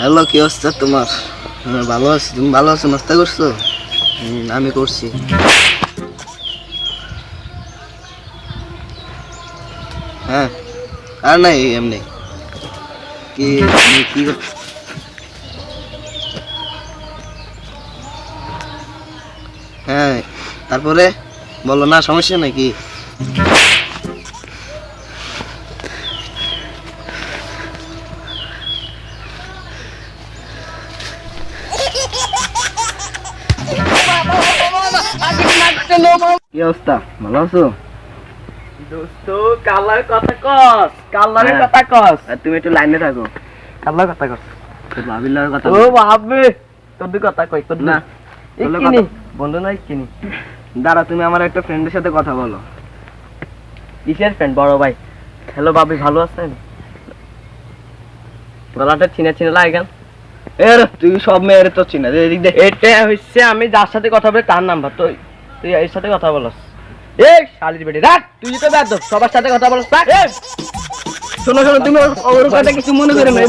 Hello, কি অবস্থা তোমার? ভালো আছি। তুমি ভালো আছো? নাস্তা করছ? আমি করছি। হ্যাঁ আর নাই এমনি। কি কি হ্যাঁ তারপরে বলো, না, সমস্যা নাকি? কি অবস্থা? ভালো আছো? দোস্ত কালার কথা কস কালারের হ্যাঁ। কথা কস। আর তুমি একটু লাইনে থাকো। কালার কথা কস। তোর ভাবিলার কথা ও ভাবে তোর কথা কই তোর না না তোর কিনি কথা- বন্ধু নাই কিনি। দাঁড়া তুমি আমার একটা ফ্রেন্ডের সাথে কথা বলো। কিসের ফ্রেন্ড বড় ভাই? হ্যালো ভাবি ভালো আছেন? গলাটা লাগে এর তুই সব মেয়ের তো চিনা এদিক এটা হচ্ছে আমি যার সাথে কথা বলি তার নাম্বার তুই তুই এর সাথে কথা বলস। এই শালির বেটি রাখ! তুই তো ব্যাদ সবার সাথে কথা বলস রাখ! এই শোনো শোনো তুমি ওর কথা কিছু মনে করে না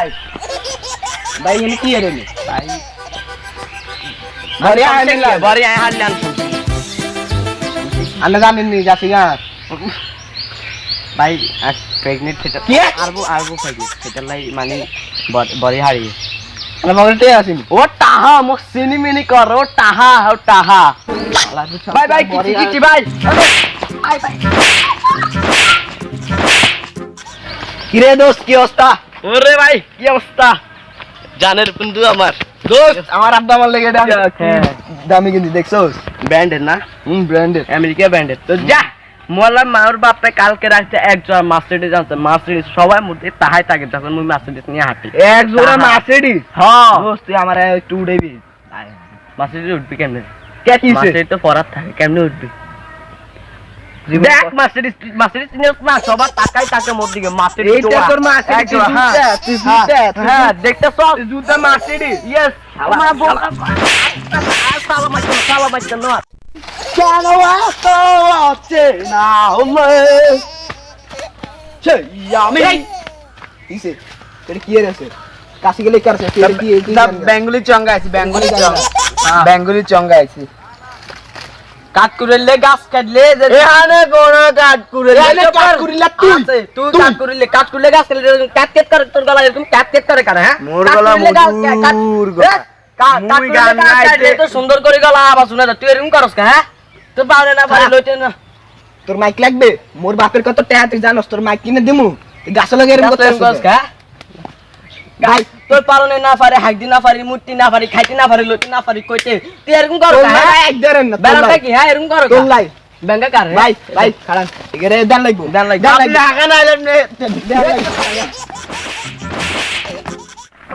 মোবাইল বুঝছ? রাখ। ভাই ভাই এনে কি এর এনে? ভাই বাড়ি আয় নিলা। বাড়ি আয় হারলাম আপনি জানেন নি যাচ্ছি না ভাই প্রেগনেন্ট সেটা কি? আরবো আরবো প্রেগনেন্ট সেটা লাই মানে বড়ি হারিয়ে আমার মগজে আসেনি ও টাহা মো সিনি মিনি কর ও টাহা ও টাহা ভাই ভাই কিচি কিচি ভাই কিরে দোস্ত কি অবস্থা ওরে ভাই কি অবস্থা? জানের বন্ধু আমার। দোস্ত আমার আব্বা আমার লেগে দামি। হ্যাঁ। দামি কিন্তু দেখছোস? ব্যান্ডের না? হুম ব্র্যান্ডের। আমেরিকা ব্যান্ডের তো যা মোলা মার বাপটা কালকে রাখছে এক জোড়া মার্সিডিজ আনছে মার্সিডিজ সবাই মধ্যে তাহাই থাকে যখন মুই মার্সিডিজ নিয়ে হাঁটি। এক জোড়া মার্সিডিজ হ্যাঁ। দোস্ত তুই আমার একটু উড়াইবি। মার্সিডিজ উঠবি কেমনে? কে কিছে মার্সিডিজ তো পরার থাকে কেমনে উঠবি দেখ না সবার মোর দিকে এইটা তোর হ্যাঁ, জুতা, তুই হ্যাঁ, জুতা, হ্যাঁ দেখতে সব জুতা ইয়েস শালা, আমার বল শালা। সালা মাইকেল সালা না কেন এত অচেনা হলে? সেই আমি কিসে এটা কি এর আছে? কাশি গেলে কার আছে? বেঙ্গলি চঙ্গা আছে বেঙ্গলি চঙ্গা। বেঙ্গলি চঙ্গা আছে। কাট গাছ কাটলে এখানে কোন কাট করে এখানে কাট কুরিলা তুই তুই। কাট কুড়লে গাছ কাটলে কাট কেট করে তোর গলা এরকম কাট কেট করে কারে হ্যাঁ মোর গলা গাছ- মধুর মুই গান গাইতে- তো সুন্দর করে গলা আবার শুনে। তুই এরকম করস কে হ্যাঁ তুই পারে না পারে হ্যাঁ। লইতে না তোর মাইক লাগবে মোর বাপের কত টাকা তুই জানোস তোর মাইক কিনে দিমু গাছ লাগে এরকম করতে করস কে হ্যাঁ? গাই তোর পারনে না পারে হাইদি না পারি মুটি না পারি খাইতে না পারি লইতে না পারি কইতে তুই এরকম হ্যাঁ বেড়াটা কি হ্যাঁ এরকম করো তোর লাই। ব্যাংকা কার ভাই ভাই এখানে দেন লাগবো। দেন লাগবো। আপনি না নে? দেন লাগবো।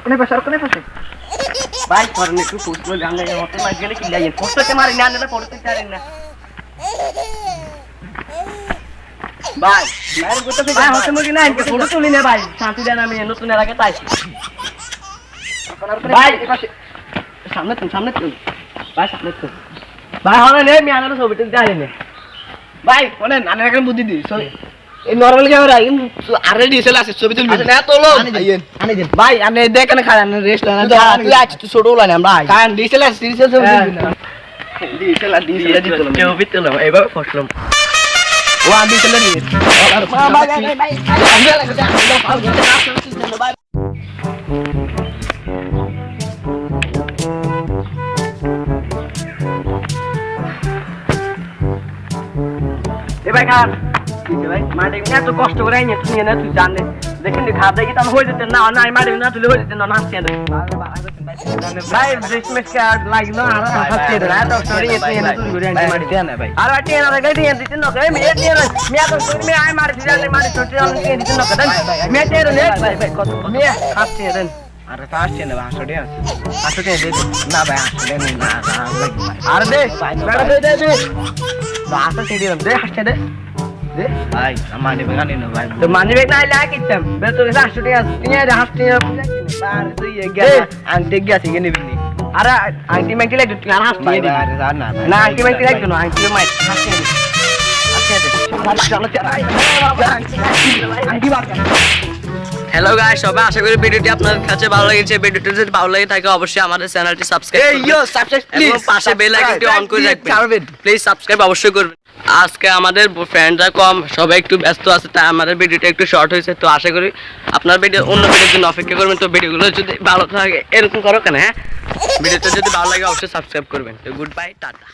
কোনে পাশে ভাই ধরেন একটু ফুসলো গান লাগে। হতে মার গেলে কি লাগে মারি না না পড়তে পারেন না। ভাই মায়ের গোটা ভাই হতে মুরগি না ইনকে ফটো তুলি না ভাই শান্তি দেন আমি নতুন এর আগে তাইছি ভাই সামনে তুমি সামনে তুমি ভাই সামনে তুমি ভাই হবে নে আমি আনার ছবিটা জানি না ভাই মানে নানের একটা বুদ্ধি দি সো এই নরমাল ক্যামেরা আরে ডিএসএল আছে ছবি তুলবি আচ্ছা না তোলো আইয়েন দেন ভাই আমি দেখেন খান রেস্ট না তুই আছিস তুই ছোট উলানি আমরা ডিএসএল আছে ডিএসএল ছবি হ্যাঁ। তুলবি না ডিএসএল আর ডিএসএল দিতে কেউ বিতলাম এবার ফসলাম ও আমি ডিএসএল নিয়ে ভাই ভাই ভাই এ ভাই খান ভাই মাঠে এত কষ্ট করে আইনি তুই না তুই জানে দেখেন খাওয়া দেখি তাহলে হয়ে যেতেন না না মাঠে না তুলে হয়ে যেতেন না হাসছে ভাই ড্রেস মেস কার্ড লাগলো আর হাসছে না তো সরি এত এনে তুই ঘুরে আনতে মারি দেন ভাই আর আটি এনে রেখে দিয়ে দিতেন না কে মেয়ে দিয়ে মেয়ে তো তুই মেয়ে আই মারি দিলে মারি ছোট আলু দিয়ে দিতেন না কেন মেয়ে দিয়ে রে ভাই ভাই কত মেয়ে হাসছে দেন আরে তা আসছে না হাসড়ে আছে হাসড়ে দে না ভাই নেই না আর দে বেড়া দে দে দে। হাসছে দিয়ে দে হাসছে দে ভাই আমার নেবে গানি না ভাই। তো মানি ব্যাগ না আইলে আকিতাম বে তোর কাছে আটশো টাকা আছে তুই আর হাফ টাকা আর তুই গেল আনতে গেছি কেন নিবি আরে আংটি মাইটি লাগবে তুই আর হাফ টাকা দিবি। না না আংটি মাইটি লাগবে না আংটি মাইট হাফ টাকা দিবি হ্যালো গাইস সবাই আশা করি ভিডিওটি আপনাদের কাছে ভালো লেগেছে। ভিডিওটি যদি ভালো লাগে থাকে অবশ্যই আমাদের চ্যানেলটি সাবস্ক্রাইব এবং পাশে বেল আইকনটি অন করে রাখবেন। প্লিজ সাবস্ক্রাইব অবশ্যই করবেন। আজকে আমাদের ফ্রেন্ডরা কম সবাই একটু ব্যস্ত আছে তাই আমাদের ভিডিওটা একটু শর্ট হয়েছে। তো আশা করি আপনার ভিডিও অন্য ভিডিওর জন্য অপেক্ষা করবেন। তো ভিডিওগুলো যদি ভালো থাকে এরকম করো কেন হ্যাঁ? ভিডিওটা যদি ভালো লাগে অবশ্যই সাবস্ক্রাইব করবেন। তো গুড বাই টাটা।